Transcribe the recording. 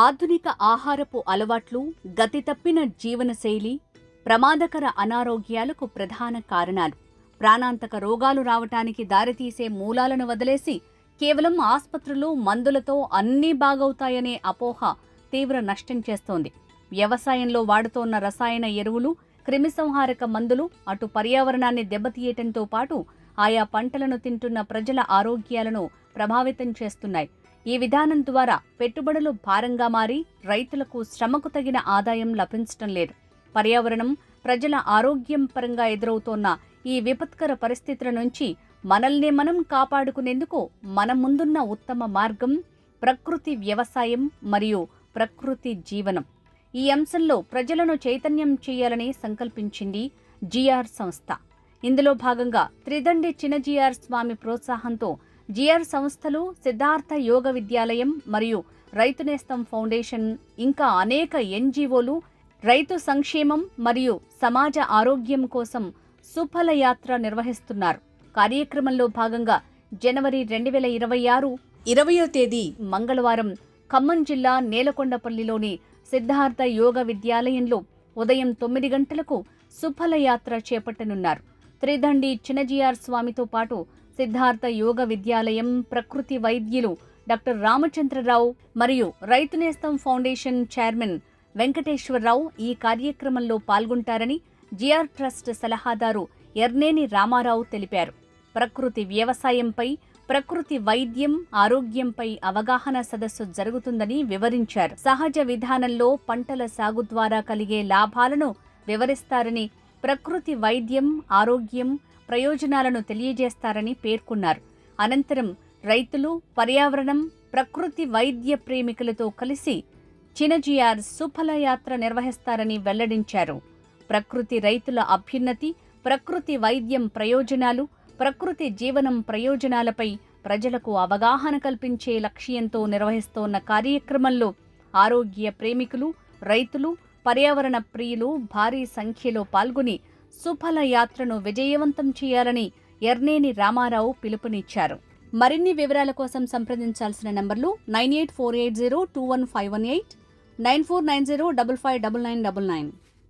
ఆధునిక ఆహారపు అలవాట్లు గతి తప్పిన జీవనశైలి ప్రమాదకర అనారోగ్యాలకు ప్రధాన కారణాలు. ప్రాణాంతక రోగాలు రావటానికి దారితీసే మూలాలను వదిలేసి కేవలం ఆసుపత్రులు మందులతో అన్నీ బాగవుతాయనే అపోహ తీవ్ర నష్టం చేస్తోంది. వ్యవసాయంలో వాడుతోన్న రసాయన ఎరువులు క్రిమిసంహారక మందులు అటు పర్యావరణాన్ని దెబ్బతీయటంతో పాటు ఆయా పంటలను తింటున్న ప్రజల ఆరోగ్యాలను ప్రభావితం చేస్తున్నాయి. ఈ విధానం ద్వారా పెట్టుబడులు భారంగా మారి రైతులకు శ్రమకు తగిన ఆదాయం లభించటం లేదు. పర్యావరణం ప్రజల ఆరోగ్యం పరంగా ఎదురవుతోన్న ఈ విపత్కర పరిస్థితుల నుంచి మనల్ని మనం కాపాడుకునేందుకు మన ముందున్న ఉత్తమ మార్గం ప్రకృతి వ్యవసాయం మరియు ప్రకృతి జీవనం. ఈ అంశంలో ప్రజలను చైతన్యం చేయాలని సంకల్పించింది జిఆర్ సంస్థ. ఇందులో భాగంగా త్రిదండి చిన్నజీఆర్ స్వామి ప్రోత్సాహంతో జిఆర్ సంస్థలు సిద్ధార్థ యోగ విద్యాలయం మరియు రైతు నేస్తం ఫౌండేషన్ ఇంకా అనేక ఎన్జిఓలు రైతు సంక్షేమం మరియు సమాజ ఆరోగ్యం కోసం సుఫల యాత్ర నిర్వహిస్తున్నారు. కార్యక్రమంలో భాగంగా జనవరి రెండు వేల ఇరవై ఆరు ఇరవయో తేదీ మంగళవారం ఖమ్మం జిల్లా నేలకొండపల్లిలోని సిద్ధార్థ యోగ విద్యాలయంలో ఉదయం తొమ్మిది గంటలకు సుఫల యాత్ర చేపట్టనున్నారు. త్రిదండి చిన్నజీఆర్ స్వామితో పాటు సిద్ధార్థ యోగ విద్యాలయం ప్రకృతి వైద్యులు డాక్టర్ రామచంద్రరావు మరియు రైతు నేస్తం ఫౌండేషన్ చైర్మన్ వెంకటేశ్వరరావు ఈ కార్యక్రమంలో పాల్గొంటారని జిఆర్ ట్రస్ట్ సలహాదారు ఎర్నేని రామారావు తెలిపారు. ప్రకృతి వ్యవసాయంపై ప్రకృతి వైద్యం ఆరోగ్యంపై అవగాహన సదస్సు జరుగుతుందని వివరించారు. సహజ విధానంలో పంటల సాగు ద్వారా కలిగే లాభాలను వివరిస్తారని ప్రకృతి వైద్యం ఆరోగ్యం ప్రయోజనాలను తెలియజేస్తారని పేర్కొన్నారు. అనంతరం రైతులు పర్యావరణం ప్రకృతి వైద్య ప్రేమికులతో కలిసి చినజియార్ సుఫలయాత్ర నిర్వహిస్తారని వెల్లడించారు. ప్రకృతి రైతుల అభ్యున్నతి ప్రకృతి వైద్యం ప్రయోజనాలు ప్రకృతి జీవనం ప్రయోజనాలపై ప్రజలకు అవగాహన కల్పించే లక్ష్యంతో నిర్వహిస్తోన్న కార్యక్రమంలో ఆరోగ్య ప్రేమికులు రైతులు పర్యావరణ ప్రియులు భారీ సంఖ్యలో పాల్గొని సుఫల యాత్రను విజయవంతం చేయాలని ఎర్నేని రామారావు పిలుపునిచ్చారు. మరిన్ని వివరాల కోసం సంప్రదించాల్సిన నంబర్లు nine eight four eight zero two one five one eight nine four nine zero double five double nine double nine.